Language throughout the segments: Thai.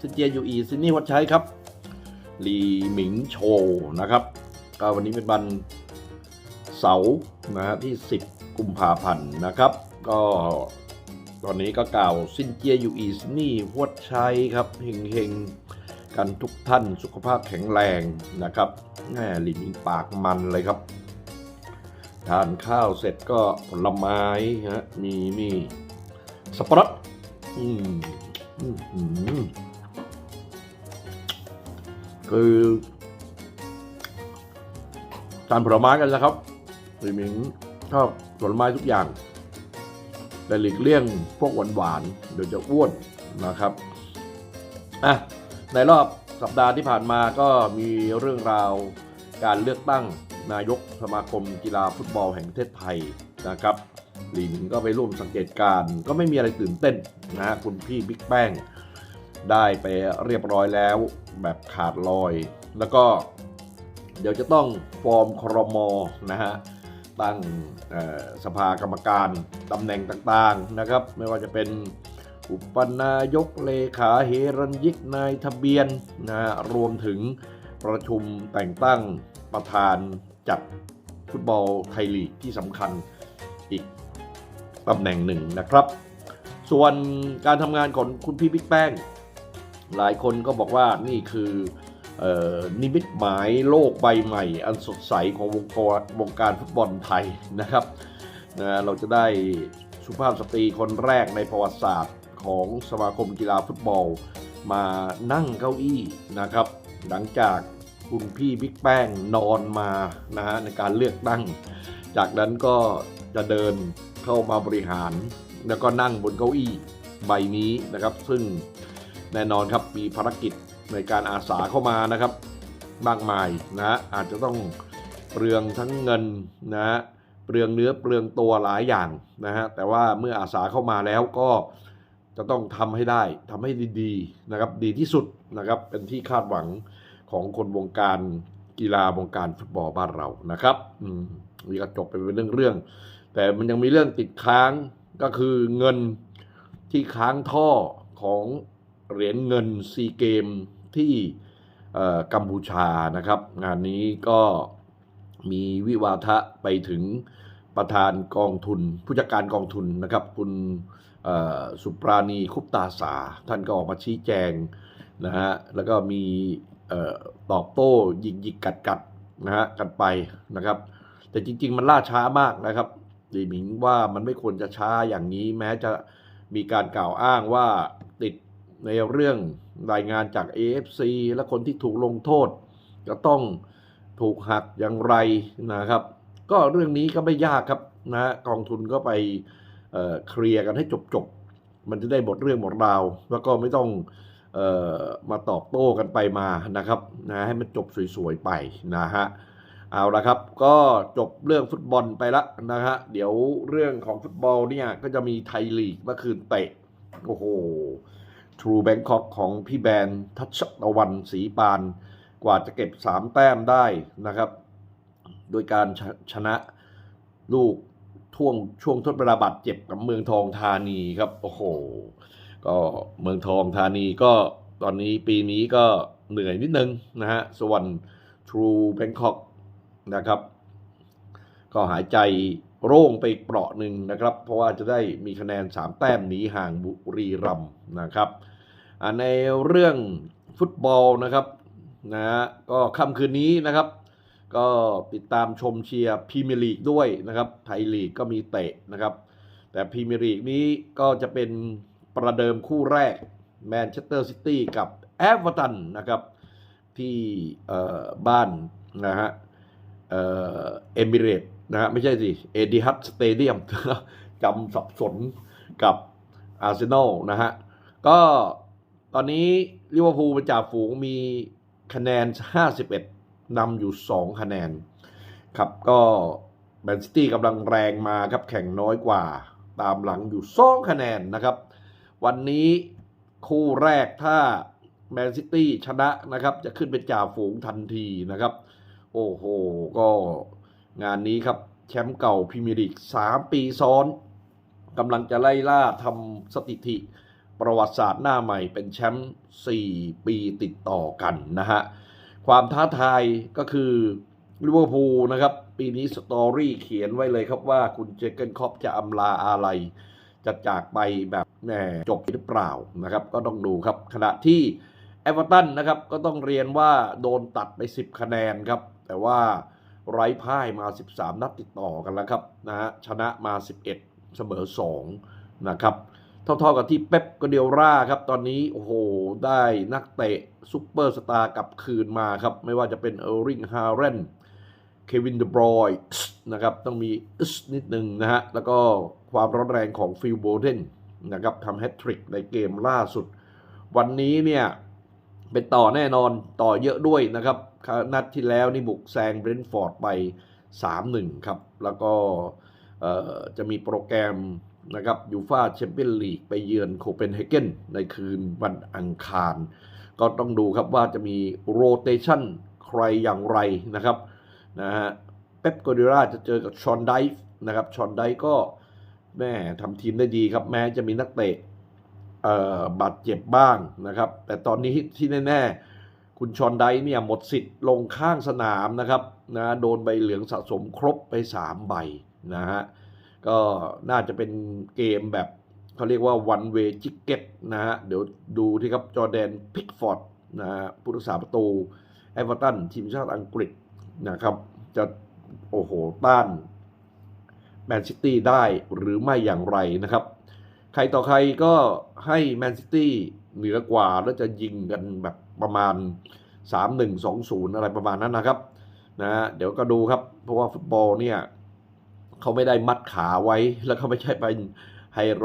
ซินเจียยูอีซินนี่วัดใช้ครับลีหมิงโชว์นะครับก็วันนี้เป็นวันเสาร์นะฮะที่ 10 กุมภาพันธ์นะครับ ก็ตอนนี้ก็กล่าวซินเจียยูอีซินนี่วัดใช้ครับเฮงเฮงกันทุกท่านสุขภาพแข็งแรงนะครับแหม่ลิมิงปากมันเลยครับ ทานข้าวเสร็จก็ผลไม้ฮะมีมีสับปะรดอืมอืมอืม คือทานผลไม้กันนะครับหลิมิงชอบผลไม้ทุกอย่าง แต่หลีกเลี่ยงพวกหวานๆเดี๋ยวจะอ้วนนะครับอะในรอบสัปดาห์ที่ผ่านมาก็มีเรื่องราวการเลือกตั้งนายกสมาคมกีฬาฟุตบอลแห่งประเทศไทยนะครับหลินก็ไปร่วมสังเกตการก็ไม่มีอะไรตื่นเต้นนะคุณพี่บิ๊กแป้ง ได้ไปเรียบร้อยแล้วแบบขาดลอย แล้วก็เดี๋ยวจะต้องฟอร์มครมนะฮะตั้งสภากรรมการตำแหน่งต่างๆนะครับ ไม่ว่าจะเป็นอุปนายกเลขาเฮรัญยิกนายทะเบียนนะฮะรวมถึงประชุมแต่งตั้งประธานจัดฟุตบอลไทยลีกที่สำคัญอีกตำแหน่งหนึ่งนะครับ ส่วนการทำงานของคุณพี่บิ๊กแป้ง หลายคนก็บอกว่านี่คืออนิมิตหมายโลกใบใหม่ อันสดใสของวงการวงการฟุตบอลไทยนะครับนะเราจะได้สุภาพสตรีคนแรกในประวัติศาสตร์ของสมาคมกีฬาฟุตบอล มานั่งเก้าอี้นะครับ หลังจากคุณพี่บิ๊กแป้งนอนมานะฮะในการเลือกตั้ง จากนั้นก็จะเดินเข้ามาบริหาร แล้วก็นั่งบนเก้าอี้ใบนี้นะครับ ซึ่ง แน่นอนครับมีภารกิจในการอาสาเข้ามานะครับ มากมายนะอาจจะต้องเปลืองทั้งเงินนะเปลืองเนื้อเปลืองตัวหลายอย่างนะฮะแต่ว่าเมื่ออาสาเข้ามาแล้วก็จะต้องทำให้ได้ทำให้ดีๆนะครับดีที่สุดนะครับเป็นที่คาดหวังของคนวงการกีฬาวงการฟุตบอลบ้านเรานะครับอืมนี่ก็จบไปเป็นเรื่องๆแต่มันยังมีเรื่องติดค้างก็คือเงินที่ค้างท่อของ เหรียญเงินซีเกมที่กัมพูชานะครับ งานนี้ก็มีวิวาทะไปถึงประธานกองทุน ผู้จัดการกองทุนนะครับ คุณสุปราณีคุปตาสา ท่านก็ออกมาชี้แจงนะฮะแล้วก็มีออตอบโต้ยิงยิงกัดกัดนะฮะกันไปนะครับ แต่จริง ๆ มันล่าช้ามากนะครับดีหมิงว่ามันไม่ควรจะช้าอย่างนี้แม้จะมีการกล่าวอ้างว่า ในเรื่องรายงานจาก AFC และคนที่ถูกลงโทษ จะต้องถูกหักอย่างไรนะครับ ก็เรื่องนี้ก็ไม่ยากครับนะกองทุนก็ไปเเคลียร์กันให้จบๆ มันจะได้หมดเรื่องหมดราว แล้วก็ไม่ต้องออมาตอบโต้กันไปมานะครับนะให้มันจบสวยๆไปนะฮะเอาละครับ ก็จบเรื่องฟุตบอลไปละนะฮะเดี๋ยวเรื่องของฟุตบอลเนี่ยก็จะมีไทยลีกเมื่อคืนเตะโอ้โห True Bangkok ของพี่แบนทัชตะวันสีปาน กว่าจะเก็บ 3 แต้มได้นะครับ โดยการชชนะลูกท่วงช่วงทดเวลาบาดเจ็บกับเมืองทองธานีครับ โอ้โห ก็เมืองทองธานีก็ตอนนี้ปีนี้ก็เหนื่อยนิดนึงนะฮะ ส่วน True Bangkok นะครับ ก็หายใจ โล่งไปเปราะหนึ่งนะครับ เพราะว่าจะได้มีคะแนน 3 แต้มหนีห่างบุรีรัมนะครับในเรื่องฟุตบอลนะครับนะฮะก็ค่ำคืนนี้นะครับ ก็ติดตามชมเชียร์พรีเมียร์ลีกด้วยนะครับไทยลีกก็มีเตะนะครับ แต่พรีเมียร์ลีกนี้ก็จะเป็นประเดิมคู่แรกแมนเชสเตอร์ซิตี้กับแอฟเวอร์ตันนะครับที่บ้านนะฮะเอเอมิเรต นะฮะไม่ใช่สิเอดิฮัตสเตเดียมจำสับสนกับอาร์เซนอลนะฮะ ก็ตอนนี้ลิเวอร์พูลเป็นจ่าฝูงมีคะแนน 51นำอยู่ 2 คะแนน ครับก็แมนซิตี้กำลังแรงมาครับแข่งน้อยกว่า ตามหลังอยู่ 2 คะแนนนะครับ วันนี้คู่แรกถ้าแมนซิตี้ชนะนะครับ จะขึ้นเป็นจ่าฝูงทันทีนะครับ โอ้โห ก็ งานนี้ครับแชมป์เก่าพรีเมียร์ลีก3 ปีซ้อนกำลังจะไล่ล่าทำสถิติประวัติศาสตร์หน้าใหม่เป็นแชมป์4 ปีติดต่อกันนะฮะ ความท้าทายก็คือลิเวอร์พูลนะครับ ปีนี้สตอรี่เขียนไว้เลยครับว่าคุณเจเกนคอปจะอำลาอะไร จะจากไปแบบแหมจบหรือเปล่านะครับ ก็ต้องดูครับ ขณะที่เอเวอร์ตันนะครับ ก็ต้องเรียนว่าโดนตัดไป 10 คะแนนครับ แต่ว่า ไร้พ่ายมา 13 นัดติดต่อกันแล้วครับนะฮะชนะมา 11 เสมอ2นะครับเท่าๆกับที่เป๊ปกเดียร่าครับตอนนี้โอ้โหได้นักเตะซุปเปอร์สตาร์กลับคืนมาครับ ไม่ว่าจะเป็นเออร์ริงฮาร์เรนเควินเดบรอยนะครับต้องมีอึสนิดนึงนะฮะ แล้วก็ความร้อนแรงของฟิลโบเดนนะครับทำแฮตทริกในเกมล่าสุด วันนี้เนี่ย เป็นต่อแน่นอนต่อเยอะด้วยนะครับ นัดที่แล้วนี่บุกแซงเบรนท์ฟอร์ดไป 3-1 ครับ แล้วก็จะมีโปรแกรมนะครับยูฟาแชมเปี้ยนลีกไปเยือนโคเปนเฮเกนในคืนวันอังคาร ก็ต้องดูครับว่าจะมีโรเตชันใครอย่างไรนะครับนะฮะเป๊ปกอดิราจะเจอกับชอนไดฟ์นะครับชอนไดฟ์ก็แม่ทำทีมได้ดีครับ แม้จะมีนักเตะบาดเจ็บบ้างนะครับ แต่ตอนนี้ที่แน่ๆ คุณชอนไดเนี่ยหมดสิทธิ์ลงข้างสนามนะครับนะโดนใบเหลืองสะสมครบไป 3 ใบนะฮะก็น่าจะเป็นเกมแบบเขาเรียกว่า one way ticket นะฮะเดี๋ยวดูที่ครับจอแดนพิกฟอร์ดนะฮะผู้รักษาประตูเอเวอร์ตันทีมชาติอังกฤษนะครับ จะโอ้โหต้านแมนซิตี้ได้หรือไม่อย่างไรนะครับ ใครต่อใครก็ให้แมนซิตี้ เหนือกว่า แล้วจะยิงกันแบบประมาณ 3-1-2-0 อะไรประมาณนั้นนะครับนะฮะเดี๋ยวก็ดูครับ เพราะว่าฟุตบอลเนี่ยเขาไม่ได้มัดขาไว้ แล้วเขาไม่ใช่เป็นไฮโร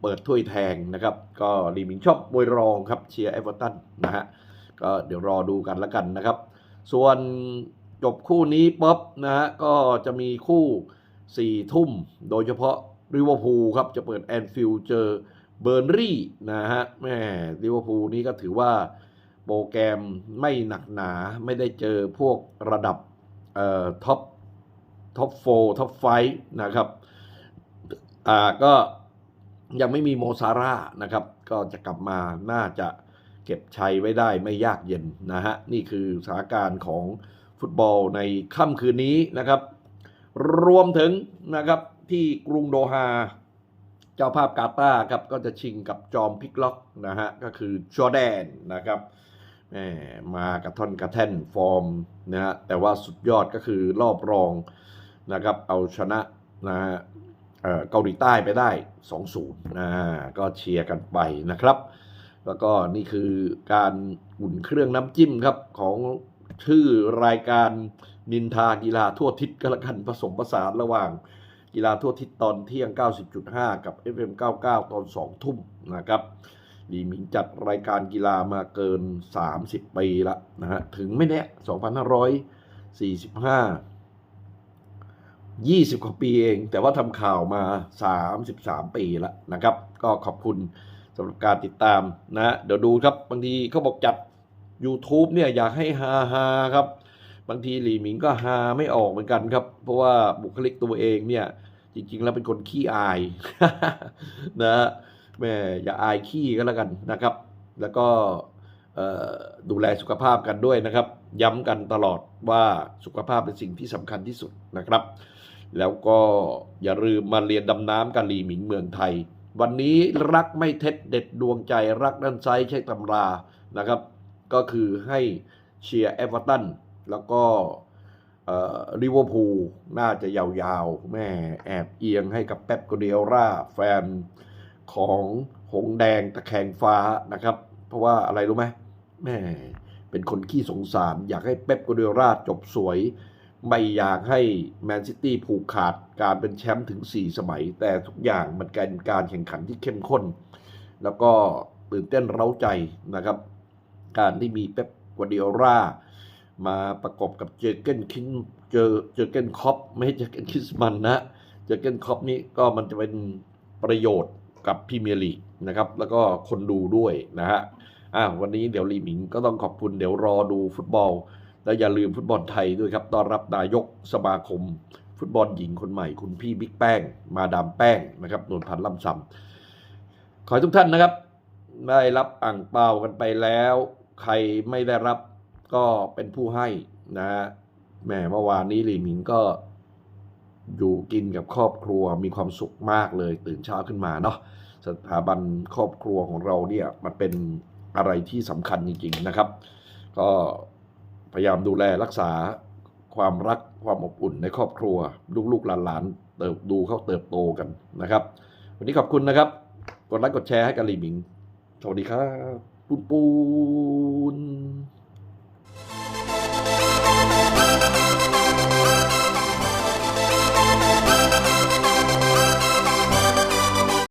เปิดถ้วยแทงนะครับ ก็ลีมิงชอบมวยรองครับเชียร์เอเวอร์ตันนะฮะก็เดี๋ยวรอดูกันแล้วกันนะครับ ส่วนจบคู่นี้ป๊บนะฮะก็จะมีคู่4ทุ่ม โดยเฉพาะลิเวอร์พูลครับ จะเปิดแอนฟิลด์เจอ เบอร์รี่นะฮะแม่ลิเวอร์พูลนี้ก็ถือว่าโปรแกรมไม่หนักหนาไม่ได้เจอพวกระดับเอ่อท็อปท็อปโฟท็อปไฟนะครับอ่าก็ยังไม่มีโมซาร่านะครับ ก็จะกลับมาน่าจะเก็บชัยไว้ได้ไม่ยากเย็นนะฮะ นี่คือสถานการณ์ของฟุตบอลในค่ำคืนนี้นะครับ รวมถึงนะครับที่กรุงโดฮา เจ้าภาพกาตาร์ครับก็จะชิงกับจอมพลิกล็อกนะฮะก็คือจอแดนนะครับแมมากระท่อนกระแท่นฟอร์มนะฮะแต่ว่าสุดยอดก็คือรอบรองนะครับเอาชนะนะฮะเอ่อเกาหลีใต้ไปได้ 2-0นะก็เชียร์กันไปนะครับ แล้วก็นี่คือการอุ่นเครื่องน้ำจิ้มครับของชื่อรายการนินทากีฬาทั่วทิศก็แล้วกันผสมผสานระหว่าง กีฬาทั่วทิศตอนเที่ยง 90.5 กับ FM 99 ตอน 2 ทุ่มนะครับลีมิงจัดรายการกีฬามาเกิน 30 ปีละนะฮะถึงไม่แน่2545 20 กว่าปีเอง แต่ว่าทำข่าวมา 33 ปีแล้วนะครับ ก็ขอบคุณสำหรับการติดตามนะ เดี๋ยวดูครับ บางทีเขาบอกจัด YouTube เนี่ยอยากให้ฮาฮาครับ บางทีหลีหมิงก็ฮาไม่ออกเหมือนกันครับ เพราะว่าบุคลิกตัวเองเนี่ย จริง ๆ แล้วเป็นคนขี้อายนะแม่อย่าอายขี้ก็แล้วกันนะครับ แล้วก็ดูแลสุขภาพกันด้วยนะครับ ย้ำกันตลอดว่าสุขภาพเป็นสิ่งที่สำคัญที่สุดนะครับ แล้วก็อย่าลืมมาเรียนดำน้ำกับหลีหมิงเมืองไทย วันนี้รักไม่เท็จเด็ดดวงใจรักด้านไซด์ใช้ตำรานะครับ ก็คือให้เชียร์เอเวอร์ตัน แล้วก็ลิเวอร์พูลน่าจะยาวๆ แม่แอบเอียงให้กับเป๊ปกวเดียร่าแฟนของหงแดงตะแคงฟ้านะครับ เพราะว่าอะไรรู้ไหมแม่เป็นคนขี้สงสาร อยากให้เป๊ปกวเดียร่าจบสวย ไม่อยากให้แมนซิตี้ผูกขาดการเป็นแชมป์ถึง 4 สมัย แต่ทุกอย่างมันกลายเป็นการแข่งขันที่เข้มข้น แล้วก็ตื่นเต้นเร้าใจนะครับ การที่มีเป๊ปกวาร์ดิโอรา มาประกบกับเจอเกนคินเจอเจอเกนคอปไม่ใช่เจอเกนคิสมันนะเจอเกนคอปนี่ก็มันจะเป็นประโยชน์กับพรีเมียร์ลีกนะครับ แล้วก็คนดูด้วยนะฮะอ่าวันนี้เดี๋ยวลีหมิงก็ต้องขอบคุณเดี๋ยวรอดูฟุตบอล และอย่าลืมฟุตบอลไทยด้วยครับต้อนรับนายกสมาคม ฟุตบอลหญิงคนใหม่ คุณพี่บิ๊กแป้ง มาดามแป้งนะครับนวลพันธ์ล่ำซำขอให้ทุกท่านนะครับ ได้รับอ่างเปากันไปแล้ว ใครไม่ได้รับ ก็เป็นผู้ให้นะฮะแหมเมื่อวานนี้หลีหมิงก็อยู่กินกับครอบครัวมีความสุขมากเลยตื่นเช้าขึ้นมาเนาะสถาบันครอบครัวของเราเนี่ยมันเป็นอะไรที่สำคัญจริงๆนะครับ ก็พยายามดูแลรักษาความรักความอบอุ่นในครอบครัว ลูกๆหลานๆเติบดูเขาเติบโตกันนะครับ วันนี้ขอบคุณนะครับ กดไลค์กดแชร์ให้กับหลีหมิง สวัสดีครับปูนปูน